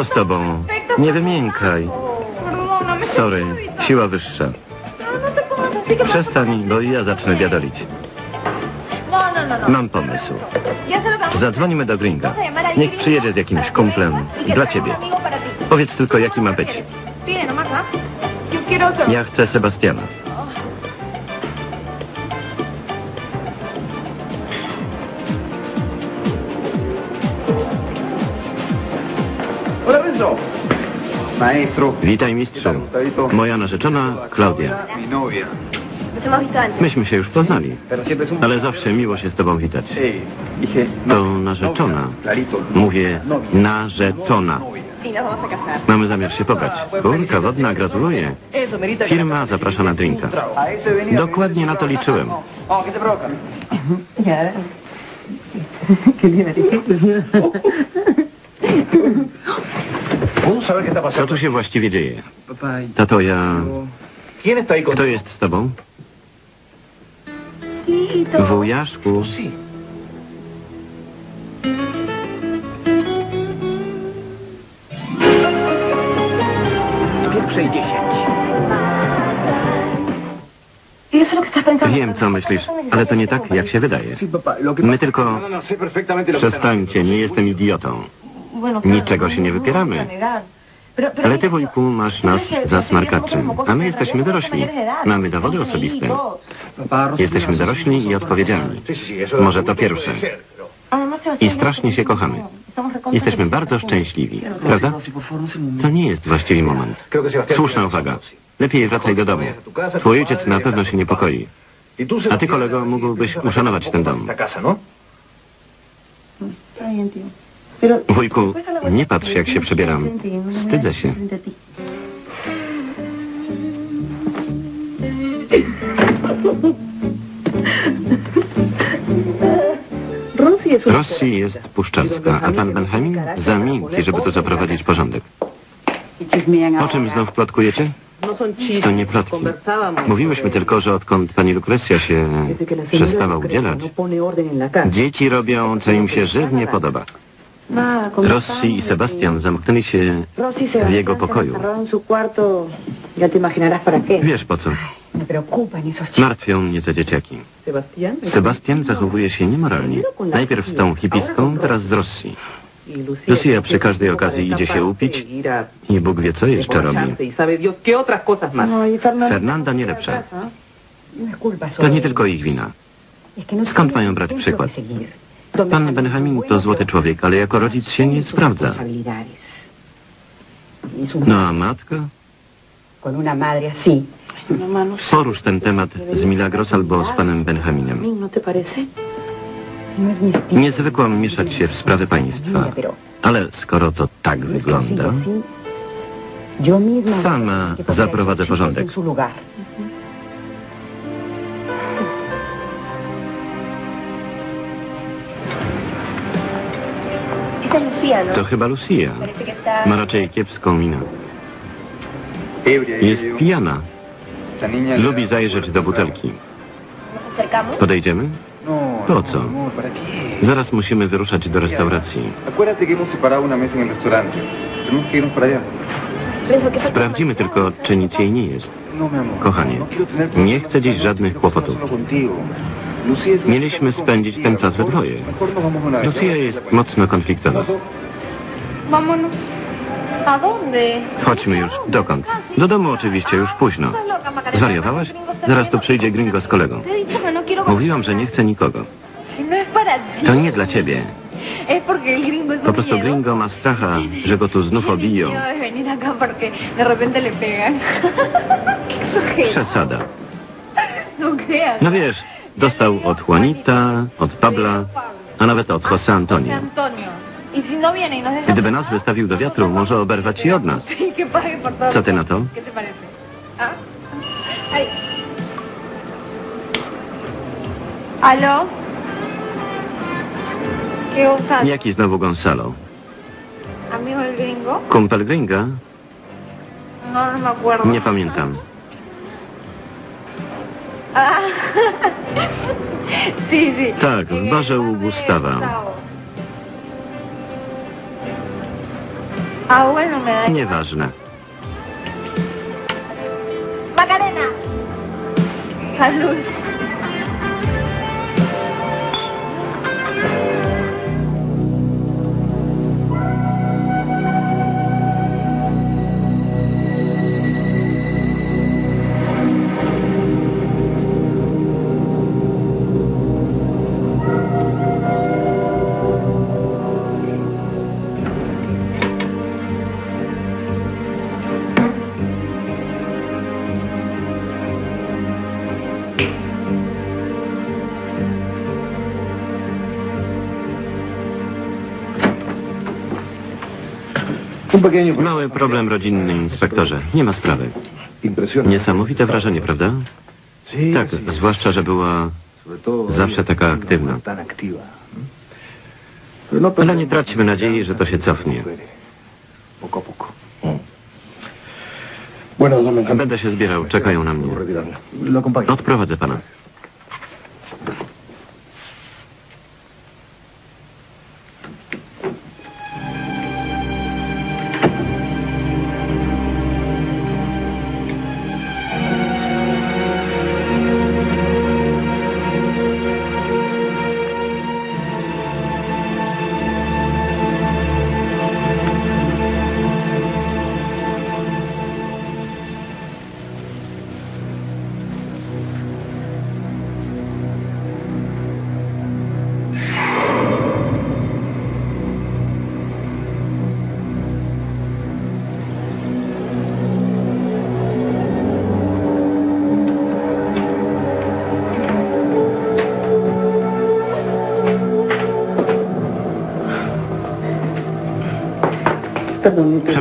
Co z tobą? Nie wymiękaj. Sorry, siła wyższa. Przestań, bo ja zacznę no. Mam pomysł. Zadzwonimy do Gringa. Niech przyjedzie z jakimś kumplem. Dla ciebie. Powiedz tylko, jaki ma być. Ja chcę Sebastiana. Witaj, mistrzu. Moja narzeczona, Klaudia. Myśmy się już poznali, ale zawsze miło się z tobą witać. To narzeczona. Mówię narzeczona. Mamy zamiar się pobrać. Kurka wodna, gratuluję. Firma zaprasza na drinka. Dokładnie na to liczyłem. Co tu się właściwie dzieje? Tato, ja... ¿quién está ahí con... Kto jest z tobą? Wujaszku. Pierwszej dziesięć. Wiem, co myślisz, ale to nie tak, jak się wydaje. My tylko... No, no, no, Przestańcie, nie jestem idiotą. Niczego się nie wypieramy. Ale ty, wujku, masz nas za smarkaczy. A my jesteśmy dorośli. Mamy dowody osobiste. Jesteśmy dorośli i odpowiedzialni. Może to pierwsze. I strasznie się kochamy. Jesteśmy bardzo szczęśliwi, prawda? To nie jest właściwy moment. Słuszna uwaga. Lepiej wracaj do domu. Twój ojciec na pewno się niepokoi. A ty, kolego, mógłbyś uszanować ten dom. Wujku, nie patrz, jak się przebieram. Wstydzę się. Rosji jest puszczalska, a pan Benjamin za miękki, żeby tu zaprowadzić porządek. O czym znów plotkujecie? To nie plotki. Mówiłyśmy tylko, że odkąd pani Lukrecja się przestała udzielać, dzieci robią, co im się żywnie podoba. Rossi i Sebastian zamknęli się y w jego pokoju. Wiesz po co? Martwią mnie te dzieciaki. Sebastian zachowuje się niemoralnie. Najpierw z tą hipiską, teraz z Rosji. Y Lucia przy każdej okazji idzie się upić i Bóg wie, co jeszcze robi. Y. No, y Fernanda, nie lepsza. No To nie tylko ich wina. No Skąd mają brać przykład? Pan Benjamin to złoty człowiek, ale jako rodzic się nie sprawdza. No a matka? no. Porusz ten temat z Milagros albo z panem Benjaminem. ¿No? No. Nie zwykłam mieszać się w sprawy państwa, ale skoro to tak wygląda, Sama zaprowadzę porządek. To chyba Lucia. Ma raczej kiepską minę. Jest pijana. Lubi zajrzeć do butelki. Podejdziemy? No, Po no, co? amor, ¿para qué? Zaraz musimy wyruszać do restauracji. Sprawdzimy tylko, czy nic jej nie jest. No. Kochanie, no nie chcę dziś żadnych kłopotów. Mieliśmy spędzić ten czas we dwoje. Lucia jest mocno konfliktowa. Chodźmy już. Dokąd? Do domu oczywiście, już późno. Zwariowałaś? Zaraz tu przyjdzie gringo z kolegą. No Mówiłam, że nie chcę nikogo. No. To nie dla ciebie. Es Po prostu gringo ma stracha, że go tu znów obiją. No. Przesada. No wiesz, dostał od Juanita, od Pabla, a nawet od José José Antonio. Gdyby nas wystawił do wiatru, może oberwać i od nas. Co ty na to? ¿Qué te parece? ¿Ah? Ay. ¿Aló? ¿Qué osas? Jaki znowu Gonzalo? Kumpel gringa? No, no. Nie pamiętam. Sí, sí. Tak, w barze u Gustawa. Nieważne. Macarena. Salud. Mały problem rodzinny, inspektorze. Nie ma sprawy. Niesamowite wrażenie, prawda? Tak, zwłaszcza, że była... Zawsze taka aktywna. no Ale nie traćmy nadziei, że to się cofnie. Bueno, no. Będę się zbierał, czekają na mnie. Odprowadzę pana.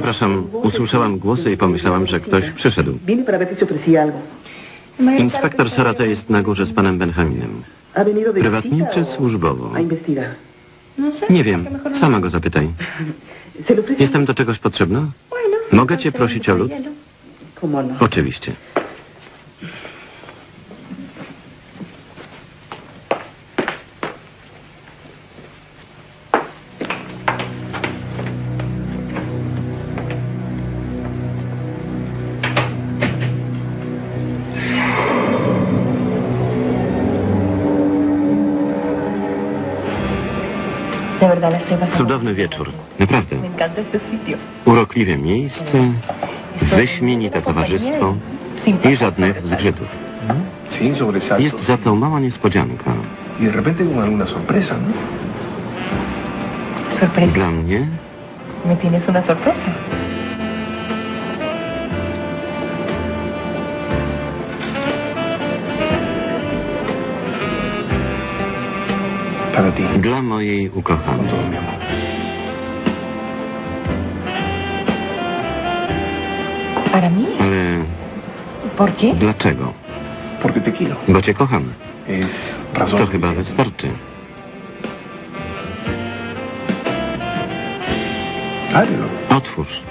Przepraszam, usłyszałam głosy i pomyślałam, że ktoś przyszedł. Inspektor Sarate jest na górze z panem Benjaminem. ¿Ha venido de Prywatnie czy służbowo? Nie wiem, sama go zapytaj. Jestem do czegoś potrzebna? Mogę cię prosić o lód? Oczywiście. Cudowny wieczór. Naprawdę. Urokliwe miejsce, wyśmienite towarzystwo i żadnych zgrzytów. Jest za to mała niespodzianka. Y de Para ti. Dla mojej ukochanej. ¿Para mí? Ale ¿Por qué? dlaczego? Porque te quiero. Bo cię kocham. Es razón. To chyba. Ábrelo. Otwórz.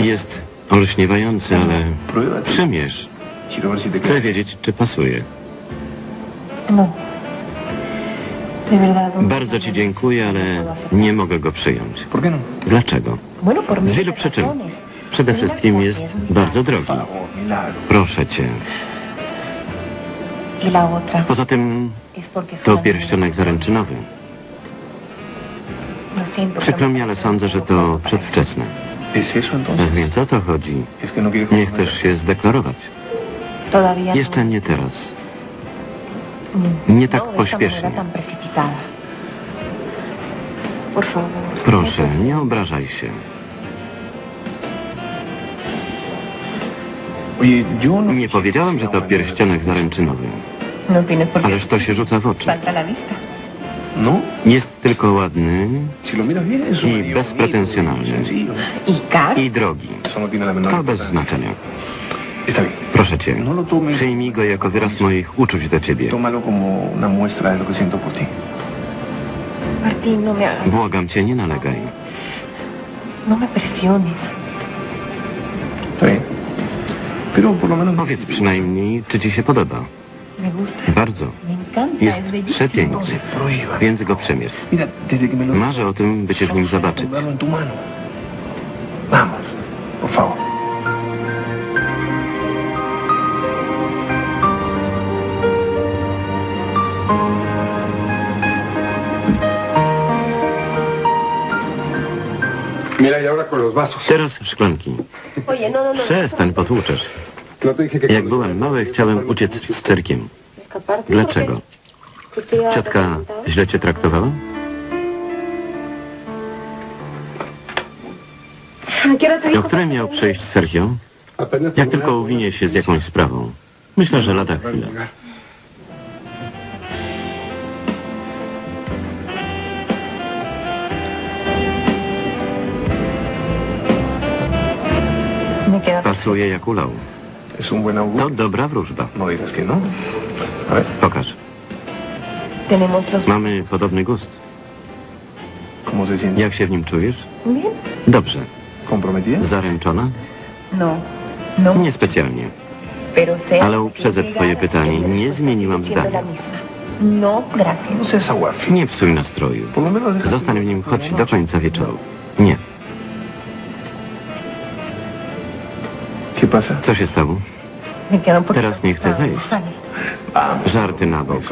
Jest olśniewający, ale przymierz. Chcę wiedzieć, czy pasuje. No. Bardzo ci dziękuję, ale nie mogę go przyjąć. ¿Por qué no? Dlaczego? Z wielu przyczyn. Przede wszystkim jest bardzo drogi. Proszę cię. Poza tym to pierścionek zaręczynowy. Przykro mi, ale sądzę, że to przedwczesne. Więc o to chodzi. Nie chcesz się zdeklarować. Jeszcze nie teraz. Mm, nie tak no pośpiesznie. Proszę, nie obrażaj się. Nie powiedziałem, że to pierścionek zaręczynowy. No. Ależ to się rzuca w oczy. No, Jest tylko ładny si lo miras bien, es un Y marido ves bonito, pretensionalny. sencillo. ¿Y caro? i drogi. No To bez znaczenia. Bien. Proszę cię, No lo tomes. przyjmij go jako wyraz moich uczuć do ciebie. No. Błagam cię, nie nalegaj. No. Powiedz przynajmniej, czy ci się podoba. Me gusta. Bardzo. Jest przepiękny, więc go przemierz. Marzę o tym, by cię w nim zobaczyć. Vamos, por favor. Y. Teraz szklanki. No, no, no. Przestań, potłuczesz. Jak byłem mały, chciałem uciec z cyrkiem. Dlaczego? Ciotka źle cię traktowała? ¿A qué hora te O dijo? której miał przyjść Sergio? Jak tylko uwinie się z jakąś sprawą. Myślę, że lada queda Pasuje jak ulał. To dobra wróżba. No que no. Pokaż. Mamy podobny gust. Jak się w nim czujesz? Dobrze. Zaręczona? No. No. Niespecjalnie. Ale uprzedzę twoje pytanie, nie zmieniłam zdania. No, gracias. No. Nie psuj nastroju. Zostań w nim choć do końca wieczoru. Nie. ¿Qué pasa? Co się stało? Teraz nie chcę zejść. Vamos. Żarty na bok.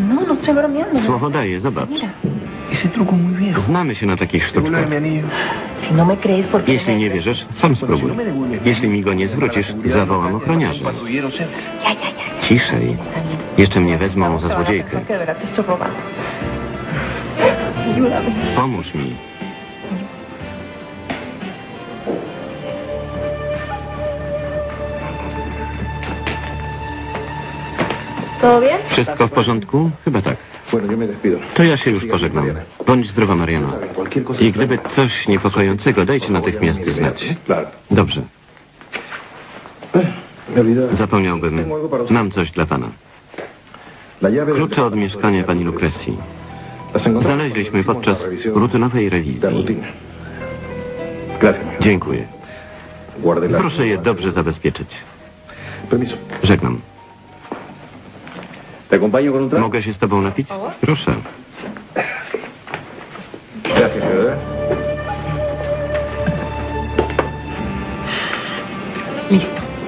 No, no estoy bromeando. ¿no? Słowo daję, zobacz. Mira, Ese truco muy viejo. Znamy się na takich sztuczkach. mi si no me crees, ¿por qué Jeśli no nie wierzysz, sam spróbuj. Jeśli mi go nie zwrócisz, zawołam ochroniarzy. Ciszej. Jeszcze mnie wezmą za te van a złodziejkę. pensar que ¿Todo bien? Wszystko w porządku? Chyba tak. To ja się już pożegnam. Bądź zdrowa, Mariano. I gdyby coś niepokojącego, dajcie natychmiast znać. Dobrze. Zapomniałbym. Mam coś dla pana. Klucze od mieszkania pani Lucrecji. Znaleźliśmy podczas rutynowej rewizji. Dziękuję. Proszę je dobrze zabezpieczyć. Żegnam. Mogę się z tobą napić? Proszę.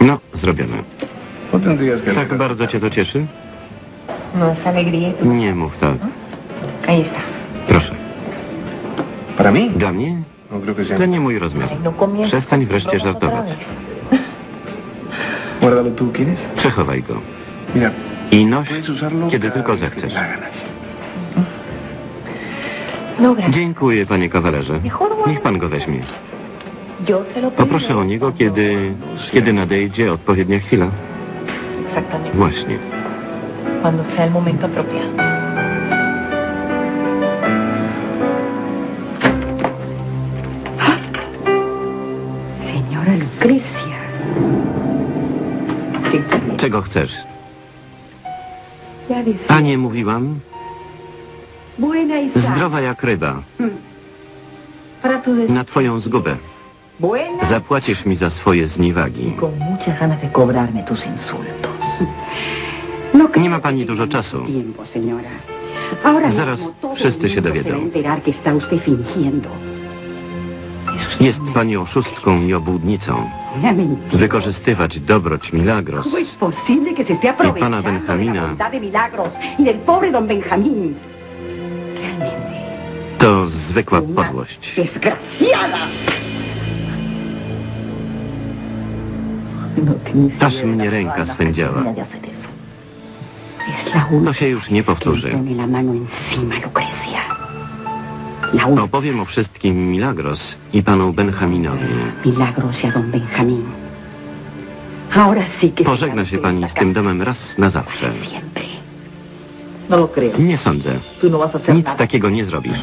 No, zrobione. No. Tak bardzo cię to cieszy? No. Nie mów tak. Está. Proszę. Dla mnie? No. To nie mój rozmiar. No. Przestań wreszcie żartować. Przechowaj go. I noś, kiedy tylko zechcesz. Dziękuję, panie kawalerze. Niech pan go weźmie. Poproszę o niego, kiedy, kiedy nadejdzie odpowiednia chwila. Exactamente. Właśnie. Cuando sea el momento apropiado. Señora Lucrecia. ¿Qué quiere? Czego chcesz? A nie mówiłam? Sana. Zdrowa jak ryba. Des- Na twoją zgubę. Zapłacisz mi za swoje zniewagi. insultos. No Nie ma pani dużo mucho czasu. Zaraz wszyscy się dowiedzą. Jest pani oszustką i obłudnicą. Wykorzystywać dobroć Milagros. ¿Cómo es posible que se esté aprovechando pana Benjamina. To zwykła podłość. No Aż mnie ręka swędziała. To się już nie powtórzy. Opowiem o wszystkim Milagros i panu Benjaminowi. Milagros y a don Benjamín. Ahora sí que... Pożegna się pani z tym domem raz na zawsze. Siempre. No lo creo. Nie sądzę. No Nic takiego nie zrobisz.